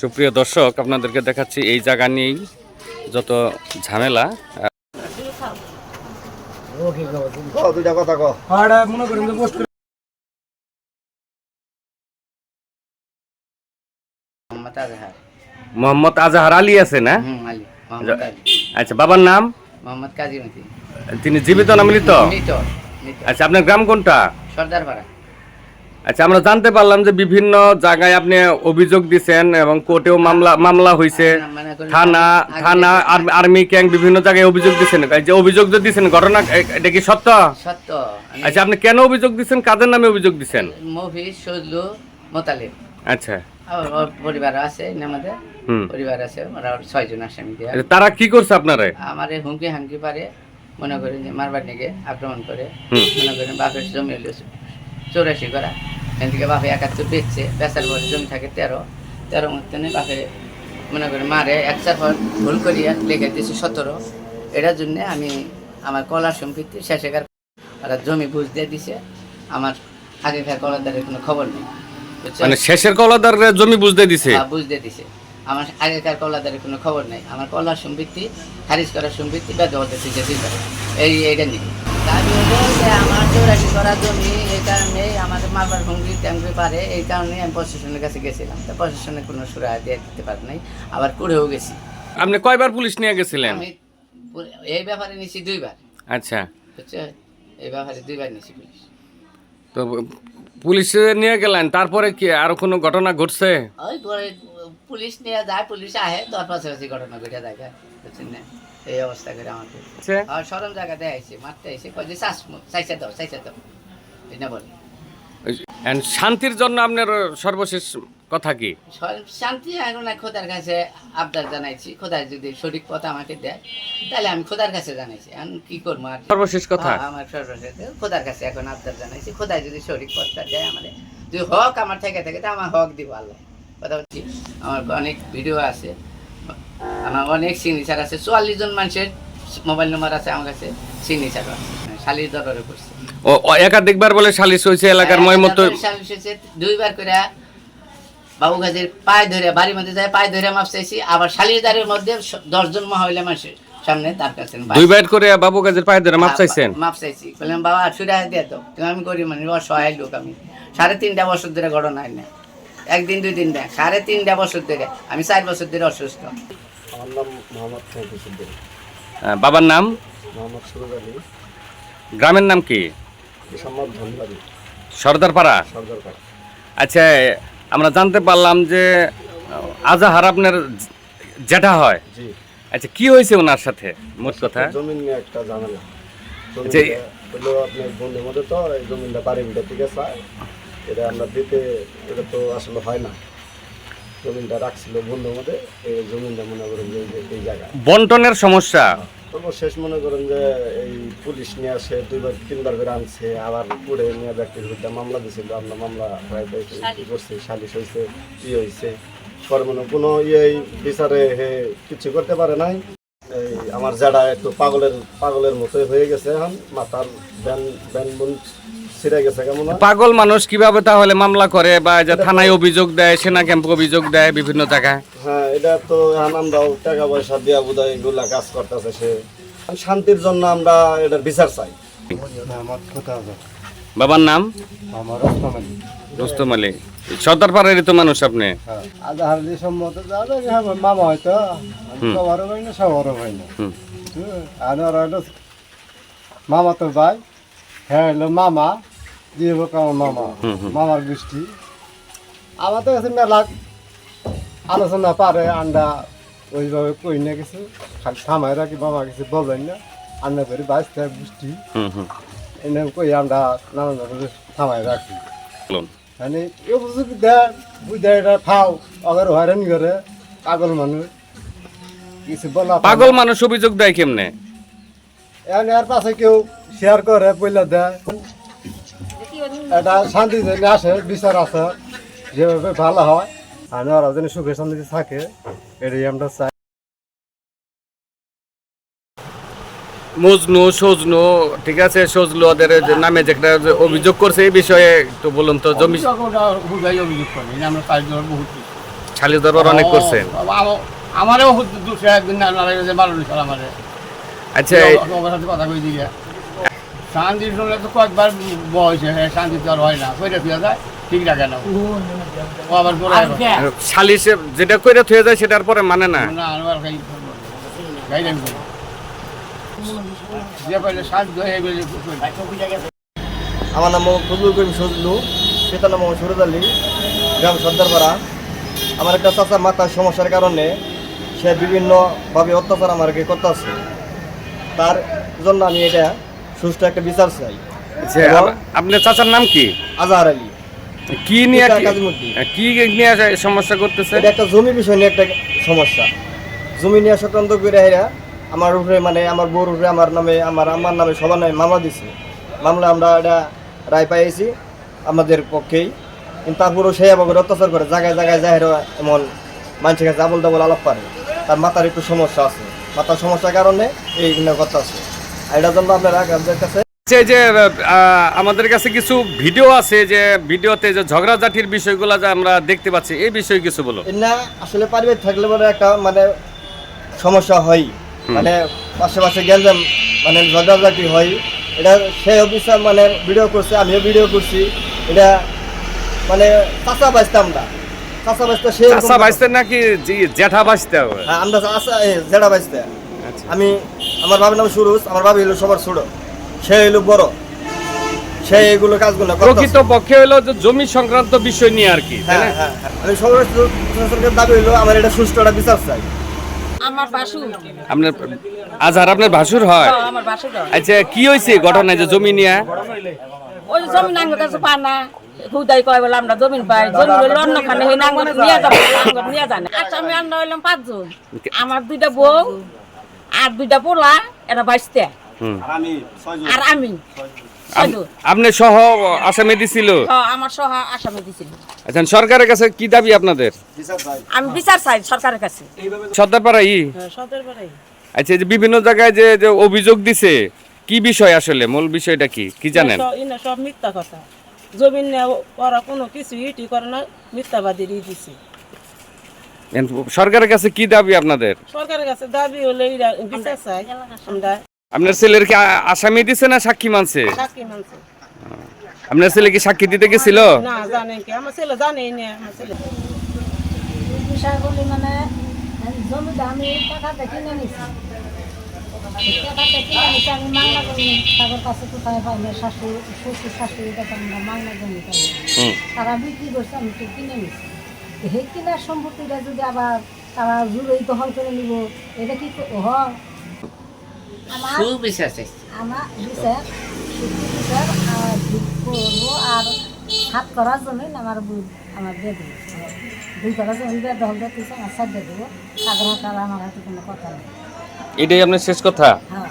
সুপ্রিয় দর্শক আপনাদেরকে দেখাচ্ছি এই জায়গা নিয়েই যত ঝামেলা। মোহাম্মদ আজহার আলী আছে না? আচ্ছা বাবার নাম? মোহাম্মদ কাজীমতি তিনি জীবিত না মৃত আচ্ছা আপনার গ্রাম কোনটা? সর্দার পাড়া আচ্ছা আমরা জানতে পারলাম যে বিভিন্ন জায়গায় আপনি অভিযোগ দিছেন এবং কোর্টেও মামলা মামলা হয়েছে থানা থানা আর্মি ক্যাম্প বিভিন্ন জায়গায় অভিযোগ দিছেন। এই যে অভিযোগ যে দিছেন ঘটনা এটা কি সত্য? সত্য। আচ্ছা আপনি কেন অভিযোগ দিছেন? কাদের নামে অভিযোগ দিছেন? মফিজ সজলু মোতালিব। আচ্ছা। পরিবার আছে আমাদের হুম। পরিবার আছে ওরা ছয়জন আসামি দিয়ে। আচ্ছা, তারা কি করছে আপনারে? আমার হুমকি হামকি পারে। মনে করেন যে মারবার নিকে আক্রমণ করে। মনে করেন বাপের জমি চৌরাশি করা। এখান থেকে বাপে একাত্তর বেচছে বেচার পরে জমি থাকে তেরো। তেরো মধ্যে বাপে মনে করেন মারে একসার পর ভুল করিয়া লেখে দিয়েছে সতেরো। এটার জন্য আমি আমার কলার সম্পত্তি শেষেকার ওরা জমি বুঝ দিয়ে দিছে। আমার আগেকার কলাদারের কোনো খবর নেই। মানে শেষের কলাদার জমি বুঝতে দিছে? হ্যাঁ, বুঝতে দিছে। আমার আগেকার কলাদারের কোনো খবর নেই। আমার কলার সম্পত্তি খারিজ করার সম্পত্তি বেদবদ্ধ থেকে দিতে এই এইটা নিয়ে। দাবি হলো যে আমার চৌরাশি করা জমি এই কারণে আমাদের ভঙ্গি পারে এই কারণে আমি প্রশাসনের কাছে গেছিলাম। তো প্রশাসনে কোনো সুরা দিয়ে দিতে পারে নাই আবার কুড়েও গেছি। আপনি কয়বার পুলিশ নিয়ে গেছিলেন? আমি এই ব্যাপারে নিছি দুইবার। আচ্ছা। বুঝছ? এই ব্যাপারে দুইবার নিছি পুলিশ। তো পুলিশে নিয়ে গেলেন তারপরে কি আর কোনো ঘটনা ঘটছে? ওই পুলিশ নিয়ে যায় পুলিশ আহে তোর পাশাপাশি ঘটনা ঘটে যায় বুঝছেন না? এই অবস্থা করে আমাকে আর সরম জায়গা দেয় আইসে মারতে আইসে কয় যে চাষ চাইছে দাও চাইছে দাও। এটা বলে। শান্তির জন্য আপনার সর্বশেষ কথা কি? শান্তি এখন খোদার কাছে আবদার জানাইছি খোদার যদি সঠিক পথ আমাকে দেয় তাহলে আমি খোদার কাছে জানাইছি। এখন কি করব আর? সর্বশেষ কথা? হ্যাঁ, আমার সর্বশেষ খোদার কাছে এখন আবদার জানাইছি খোদা যদি সঠিক পথটা দেয় আমাদের। যদি হক আমার থেকে থাকে তা আমার হক দিব আল্লাহ। কথা হচ্ছি আমার অনেক ভিডিও আছে আমার অনেক সিগনেচার আছে। চুয়াল্লিশ জন মানুষের মোবাইল নম্বর আছে আমার কাছে সিগনেচারও আছে। শালির দরবারে করছে ও একাধিকবার বলে সালিশ হয়েছে এলাকার ময়মত শালিশ হয়েছে। দুইবার করে বাবু গাছের পায়ে ধরে বাড়ির মধ্যে যায় পায়ে ধরে মাপ চাইছি। আবার শালিদারের মধ্যে স- দশজন মহিলা মানুষের সামনে তার কাছে দুই বাইট করে বাবু গাছের পায়ে ধরে মাপ চাইছেন? মাপ চাইছি। বললাম বাবা ছুড়ে দিয়ে তো আমি করি মানে অসহায় লোক আমি। সাড়ে তিনটা বছর ধরে ঘটনা হয় না একদিন দুই দিন দেখ সাড়ে তিনটা বছর ধরে। আমি চার বছর ধরে অসুস্থ। আমার নাম মোহাম্মদ বাবার নাম? মোহাম্মদ সুরজ আলী। গ্রামের নাম কি? মোহাম্মদ ধনবাড়ি সর্দারপাড়া? সরকার আচ্ছা আমরা জানতে পারলাম যে আহ, আজাহার আপনার জেঠা হয়। জি। আচ্ছা কি হয়েছে ওনার সাথে? মোট কথা। জমিন নিয়ে একটা ঝামেলা। যে- জমিনটা হলো আপনার বন্ধুর মধ্যে তো জমিনটা বাড়ি বিটা ঠিক আছে এটা আমরা দিতে এটা তো আসলে হয় না। জমিনটা রাখছিল বন্ধু মধ্যে এই জমিনটা মনে করেন যে এই জায়গা। বন্টনের সমস্যা? তবু শেষ মনে করেন যে এই পুলিশ নিয়ে আসে দুইবার তিনবার করে আনছে আবার পুড়ে নিয়ে ব্যক্তির বিরুদ্ধে মামলা দিয়েছিল আমরা মামলা ই করছি সালিশ হয়েছে ই হয়েছে পরে মানে কোনো ইয়ে বিচারে হে কিছু করতে পারে নাই। এই আমার যারা একটু পাগলের পাগলের মতোই হয়ে গেছে এখন মাথার ব্যান ব্যান পাগল মানুষ কীভাবে তাহলে মামলা করে বা যে থানায় অভিযোগ দেয় সেনা ক্যাম্পে অভিযোগ দেয় বিভিন্ন জায়গায়? হ্যাঁ এটা তো আমরাও টাকা পয়সা দিয়া বোধহয় এগুলা কাজ করতেছে সে। শান্তির জন্য আমরা এটার বিচার চাই। আমার কথা বাবার নাম? আমার রুস্তম আলী সর্দারপাড়ারই তো মানুষ আপনি? আধার দিয়ে সম্মত যাবে হ্যাঁ মামা হয়তো। সবারও হয় না সবারও হয় না। আর মামা তো ভাই। হ্যাঁ হলো মামা। দিয়ে হোক আমার মামা। মামার গোষ্ঠী। আমার তো কাছে মেলা আলোচনা পারে আন্ডা ওইভাবে কই না কিছু। খালি থামাই রাখি মামা কিছু বলবেন না। আন্না করে থেকে গোষ্ঠী। এনে কই আমরা নানান ধরনের থামাই রাখি। বলুন। মানে এই বুঝি দেয়? বুঝে এটা খাও আবার হয়রানি করে পাগল মানুষ। কিছু বলা পাগল মানুষ অভিযোগ দেয় কেমনে? এখন এর পাশে কেউ শেয়ার করে বইলে দেয়। এটা শান্তি যেন আসে বিচার আছে যেভাবে ভালো হয় আর ওরা যেন সুখে শান্তিতে থাকে এটাই আমরা চাই। মজনু সজনু ঠিক আছে সজলু ওদের নামে যেটা অভিযোগ করছে এই বিষয়ে একটু বলুন তো জমি বুঝাই অভিযোগ করি আমরা পাঁচজন বহুত শালি দরবার অনেক করছেন আমা- আমারও দুশো একদিন আমারে। আচ্ছা কথা কই দিয়ে শান্তি শুনলে তো কয়েকবার বয়স হ্যাঁ শান্তি তো আর হয় না। কইটা ফিরে যায় ঠিক রাখে না ও। আবার করে সালিশে যেটা কইরা থুয়ে যায় সেটার পরে মানে না। না আনোয়ার খাই গাই দেন যে পাইলে সাহায্য হয়ে গেলে আমার নাম ফজলুল করিম সজলু পিতার নাম সুরজ আলী গ্রাম সর্দারপাড়া। আমার একটা চাচা মাথার সমস্যার কারণে সে বিভিন্নভাবে অত্যাচার আমাকে করতেছে। তার জন্য আমি এটা সুষ্ঠু একটা বিচার চাই। আচ্ছা, আপনার চাচার নাম কি? আজহার আলী। কি নিয়ে কি- নিয়ে সমস্যা করতেছে? এটা একটা জমি বিষয় নিয়ে একটা সমস্যা। জমি নিয়ে সংক্রান্ত করে হেরা আমার উপরে মানে আমার বউর উপরে আমার নামে আমার আমার নামে সবার নামে মামলা দিছে। মামলা আমরা এটা রায় পাইছি আমাদের পক্ষেই। কিন্তু তারপরেও সেই আবার অত্যাচার করে জায়গায় জায়গায় জাহের এমন মানুষের কাছে আবল দাবল আলাপ পারে তার মাথার একটু সমস্যা আছে। মাথার সমস্যার কারণে এই কথা আছে আর এটার জন্য আপনারা কাছে। যে যে আমাদের কাছে কিছু ভিডিও আছে যে ভিডিওতে যে ঝগড়াঝাটির বিষয়গুলো যে আমরা দেখতে পাচ্ছি এই বিষয়ে কিছু বলো না আসলে পারিবারিক থাকলে পরে একটা মানে সমস্যা হয়। মানে পাশে পাশে গ্যাঞ্জাম মানে ঝগড়াঝাটি হয়। এটা সে অফিসার মানে ভিডিও করছে আমিও ভিডিও করছি। এটা মানে চাচা বাঁচতাম না চাচা বাঁচতে সে চাচা বাঁচতে নাকি জ্যাঠা বাঁচতে হবে? হ্যাঁ, আমরা জেঠা বাঁচতে। আমি আমার বাবার নাম সুরুজ আমার বাবা হইল সবার ছোট। সে হইল বড়। সে এগুলো কাজগুলো। প্রকৃত পক্ষে হলো যে জমি সংক্রান্ত বিষয় নিয়ে আর কি তাই হ্যাঁ না? হ্যাঁ হ্যাঁ। আমি সবার প্রশাসনের দাবি হইল আমার এটা সুষ্ঠু একটা বিচার চাই। আমার আপনার আজহার আপনার ভাসুর হয়? আমার বাসু আচ্ছা কি হয়েছে ঘটনায় যে জমি নিয়ে? ওই জমি নাঙ্গল কাছে পা না। হুদাই কয় বলে আমরা জমিন পাই। জমি হইলে অন্য খানে হই নাঙ্গল নিয়ে যাব নাঙ্গল নিয়ে জানে আচ্ছা আমি আমরা হইলাম পাঁচজন। আমার দুইটা বউ আর দুইটা পোলা এরা। আমি ছয়জন। আর আমি। আপনি সহ আসামে দিছিল হ্যাঁ, আমার সহ আসামে দিছিল আচ্ছা সরকারের কাছে কি দাবি আপনাদের? আমি বিচার চাই সরকারের কাছে। সর্দারপাড়া ই আচ্ছা এই যে বিভিন্ন জায়গায় যে যে অভিযোগ দিছে কি বিষয় আসলে? মূল বিষয়টা কি? কি জানেন? সব- মিথ্যা কথা। জমিন নেওয়া ওরা কোনো কিছু ইটি করে না মিথ্যাবাদীর ই দিছে। সরকারের কাছে কি দাবি আপনাদের? সরকারের কাছে দাবি হলে বিচার চাই আমরা আপনার ছেলের কি আসামি দিছে না সাক্ষী মানছে? সাক্ষী মানছে। আপনার ছেলে কি সাক্ষী দিতে গেছিল? না জানে কি। আমার ছেলে জানেই না আমার ছেলে। বিষয়গুলি মানে জমিটা আমি টাকাতে কিনে নিছি। টাকাতে কিনে নিছি আমি মাংলা জমি তাদের কাছে কোথায় পাই না? শাশুড়ি শ্বশুর শাশুড়ির কাছে আমরা মাংলা জমি পাই তারা বিক্রি করছে আমি তো কিনে নিছি। সেই কিনার সম্পত্তিটা যদি আবার তারা জুড়েই দখল করে নিব এটা কি হয় আমার সুবিচার চাইছি। আমার বিচার শুক্তি বিচার করব আর হাত করার জমিন আমার আমার দিয়ে দেবো। দুই করা জমিন দিয়ে দখল দিয়ে দিচ্ছে আমার সাইড দিয়ে দেবো। তাদের হাতে আমার হাতে কোনো কথা নেই। এটাই আপনার শেষ কথা? হ্যাঁ।